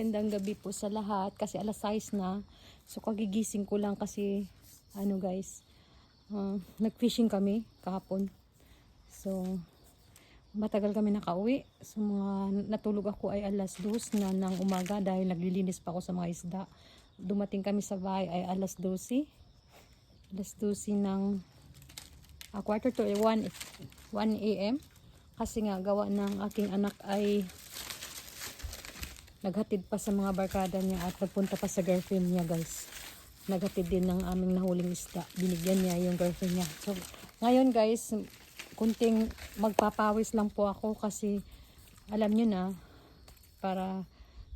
Magandang gabi po sa lahat kasi alas 6 na. So kagigising ko lang kasi ano guys, uh, nag-fishing kami kahapon. So matagal kami nakauwi. So mga natulog ako ay alas 2 na ng umaga dahil naglilinis pa ako sa mga isda. Dumating kami sa bahay ay alas 12. Alas 12 ng uh, quarter to 1 1 a.m. Kasi nga gawa ng aking anak ay naghatid pa sa mga barkada niya at nagpunta pa sa girlfriend niya guys. Naghatid din ng aming nahuling isda. Binigyan niya yung girlfriend niya. So ngayon guys kunting magpapawis lang po ako kasi alam niyo na para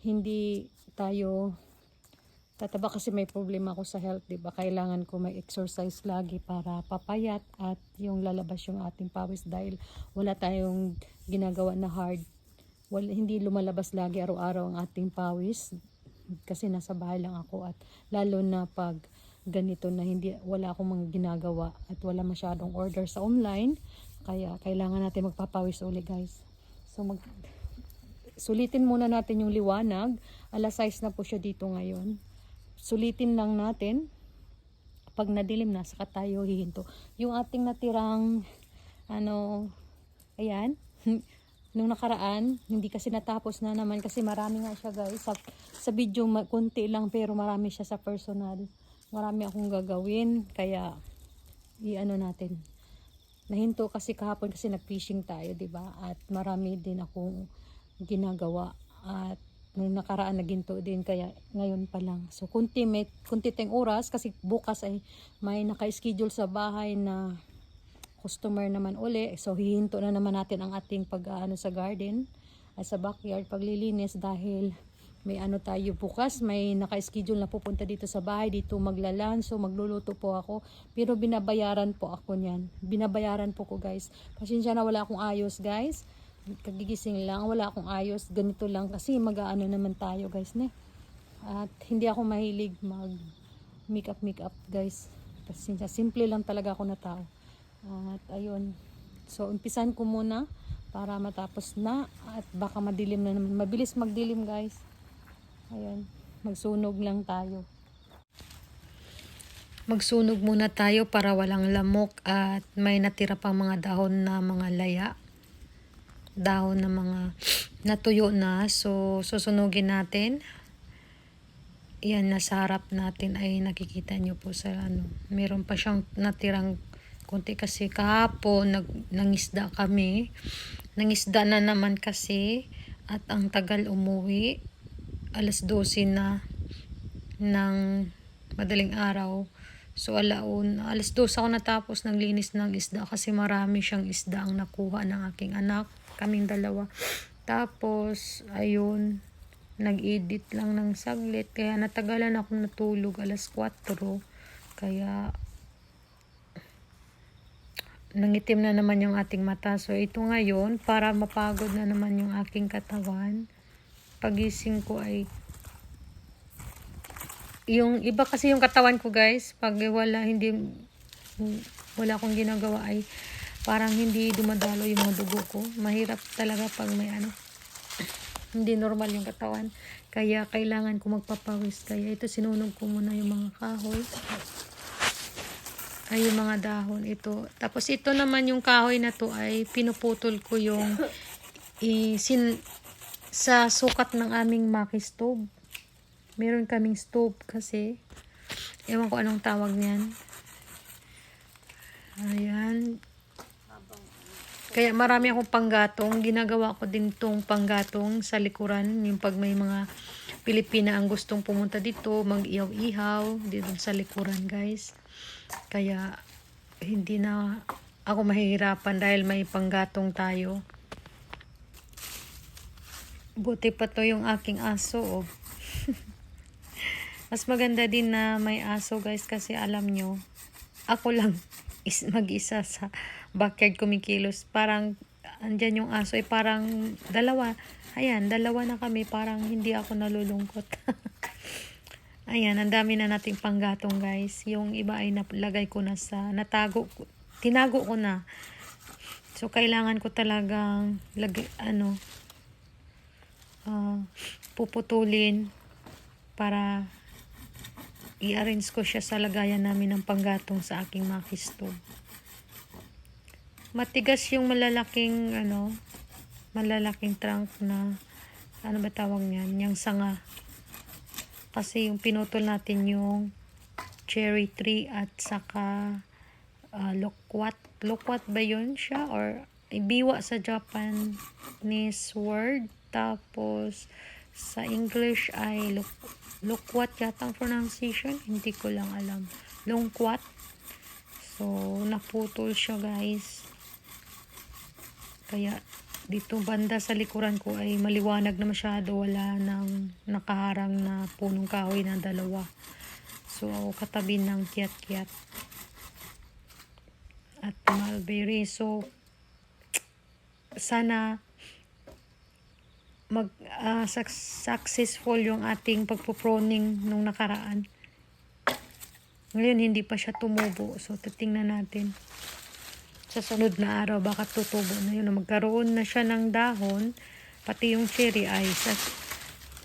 hindi tayo tataba kasi may problema ako sa health, 'di ba? Kailangan ko may exercise lagi para papayat at yung lalabas yung ating pawis dahil wala tayong ginagawa na hard wala, hindi lumalabas lagi araw-araw ang ating pawis kasi nasa bahay lang ako at lalo na pag ganito na hindi wala akong mga ginagawa at wala masyadong order sa online kaya kailangan natin magpapawis uli guys. So mag sulitin muna natin yung liwanag. Alas 6 na po siya dito ngayon. Sulitin lang natin. Pag nadilim na saka tayo hihinto. Yung ating natirang ano ayan nung nakaraan, hindi kasi natapos na naman kasi marami nga siya guys. Sa, sa video, konti lang pero marami siya sa personal. Marami akong gagawin, kaya i-ano natin. Nahinto kasi kahapon kasi nag-fishing tayo, 'di ba? At marami din akong ginagawa. At nung nakaraan naginto din kaya ngayon pa lang. So kunti may kunti tayong oras kasi bukas ay may naka-schedule sa bahay na customer naman uli. So, hihinto na naman natin ang ating pag-ano sa garden ay sa backyard paglilinis dahil may ano tayo bukas, may naka-schedule na pupunta dito sa bahay, dito maglalan, so magluluto po ako. Pero binabayaran po ako niyan. Binabayaran po ko guys. Pasensya na wala akong ayos guys. Kagigising lang, wala akong ayos. Ganito lang kasi mag-ano naman tayo guys. Ne? At hindi ako mahilig mag make up make up guys. Pasensya, simple lang talaga ako na tao. At ayun. So, umpisan ko muna para matapos na at baka madilim na naman. Mabilis magdilim guys. Ayun. Magsunog lang tayo. Magsunog muna tayo para walang lamok at may natira pang mga dahon na mga laya. Dahon na mga natuyo na. So, susunugin natin. Yan, nasa harap natin ay nakikita nyo po sa ano. Meron pa siyang natirang konti kasi kahapon nag, nangisda kami. Nangisda na naman kasi at ang tagal umuwi. Alas 12 na ng madaling araw. So alaun, alas 12 ako natapos ng linis ng isda kasi marami siyang isda ang nakuha ng aking anak. Kaming dalawa. Tapos, ayun, nag-edit lang ng saglit. Kaya natagalan ako natulog alas 4. Kaya nangitim na naman yung ating mata. So, ito ngayon, para mapagod na naman yung aking katawan, pagising ko ay yung iba kasi yung katawan ko guys, pag wala, hindi, wala akong ginagawa ay parang hindi dumadalo yung dugo ko. Mahirap talaga pag may ano, hindi normal yung katawan. Kaya kailangan ko magpapawis. Kaya ito sinunog ko muna yung mga kahoy ay yung mga dahon ito. Tapos ito naman yung kahoy na to ay pinuputol ko yung i, sin, sa sukat ng aming maki stove. Meron kaming stove kasi. Ewan ko anong tawag niyan. Ayan. Kaya marami akong panggatong. Ginagawa ko din tong panggatong sa likuran. Yung pag may mga Pilipina ang gustong pumunta dito, mag-ihaw-ihaw dito sa likuran guys. Kaya hindi na ako mahihirapan dahil may panggatong tayo. Buti pa to yung aking aso. Oh. Mas maganda din na may aso guys kasi alam nyo, ako lang is mag-isa sa backyard kumikilos. Parang andyan yung aso ay parang dalawa. Ayan, dalawa na kami. Parang hindi ako nalulungkot. Ayan, ang dami na nating panggatong guys. Yung iba ay nalagay ko na sa, natago, tinago ko na. So, kailangan ko talagang, lagay, ano, ah, puputulin para i-arrange ko siya sa lagayan namin ng panggatong sa aking Maki stove. Matigas yung malalaking ano, malalaking trunk na ano ba tawag niyan, yung sanga. Kasi yung pinutol natin yung cherry tree at saka uh, lokwat. Lokwat ba yun siya? Or ibiwa sa Japanese word. Tapos sa English ay luk lukwat yata ang pronunciation. Hindi ko lang alam. Lungkwat. So, naputol siya guys. Kaya dito banda sa likuran ko ay maliwanag na masyado. Wala nang nakaharang na punong kahoy na dalawa. So, katabi ng kiat-kiat. At mulberry. So, sana mag suc- successful yung ating pagpo-proning nung nakaraan. Ngayon, hindi pa siya tumubo. So, titingnan natin. Sa sunod na araw, baka tutubo na yun. Magkaroon na siya ng dahon. Pati yung cherry ay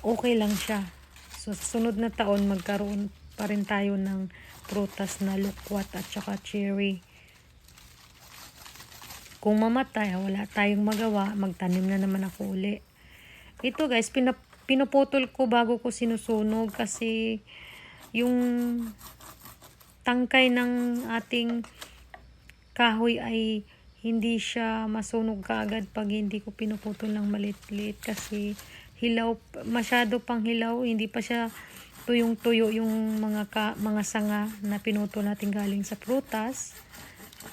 okay lang siya. So, sa sunod na taon, magkaroon pa rin tayo ng prutas na lukwat at saka cherry. Kung mamatay, wala tayong magawa, magtanim na naman ako uli. Ito guys, pinap pinuputol ko bago ko sinusunog kasi yung tangkay ng ating kahoy ay hindi siya masunog kaagad pag hindi ko pinuputol ng malit-lit kasi hilaw, masyado pang hilaw, hindi pa siya tuyong-tuyo yung mga ka, mga sanga na pinutol natin galing sa prutas,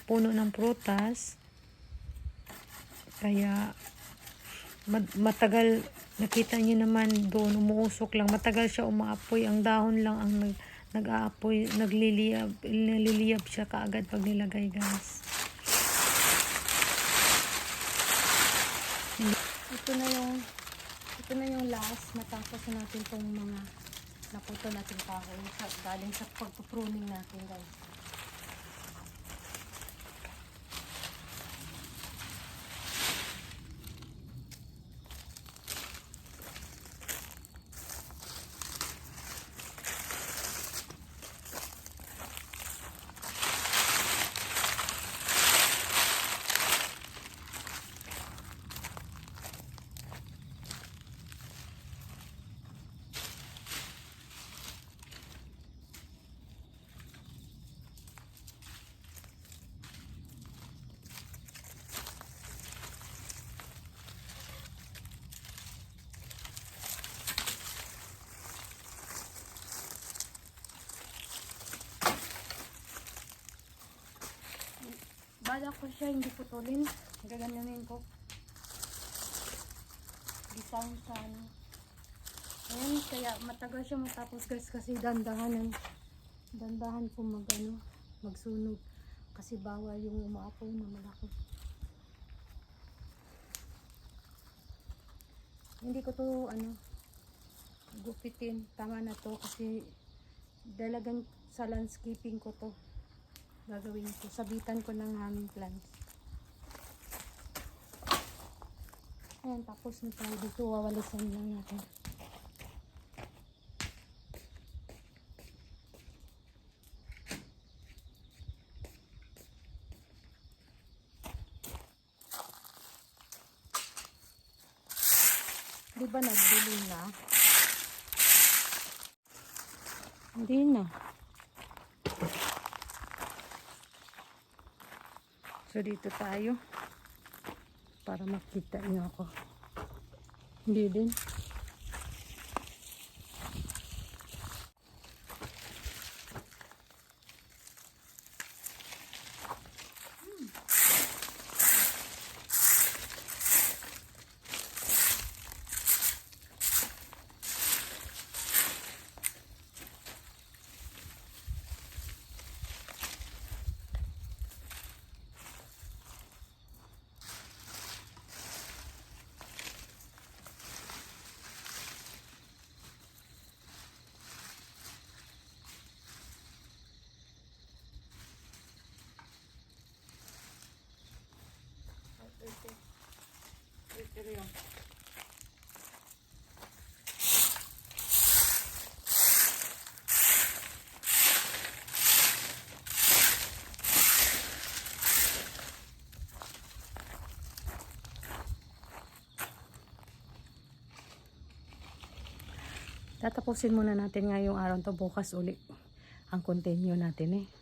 puno ng prutas. Kaya mat- matagal nakita niyo naman doon umuusok lang matagal siya umaapoy ang dahon lang ang nag nag-aapoy nagliliyab nililiyab siya kaagad pag nilagay guys. Ito na yung ito na yung last. Matapos na natin tong mga naputo natin kahoy. Galing sa pagpupruning natin guys Bala ko siya, hindi putulin. Gaganyanin ko. Design sa ano. Ayan, kaya matagal siya matapos guys kasi dandahanan. Dandahan ko mag ano, magsunog. Kasi bawal yung umaapoy na malaki. Hindi ko to ano, gupitin. Tama na to kasi dalagang sa landscaping ko to gagawin ko. Sabitan ko ng hanging plants. Ayan, tapos na tayo dito. Wawalisan lang natin. Di ba na? Hindi na. So dito tayo para makita niyo ako. Hindi din. Ito yung. Tatapusin muna natin ngayong araw to bukas uli ang continue natin eh.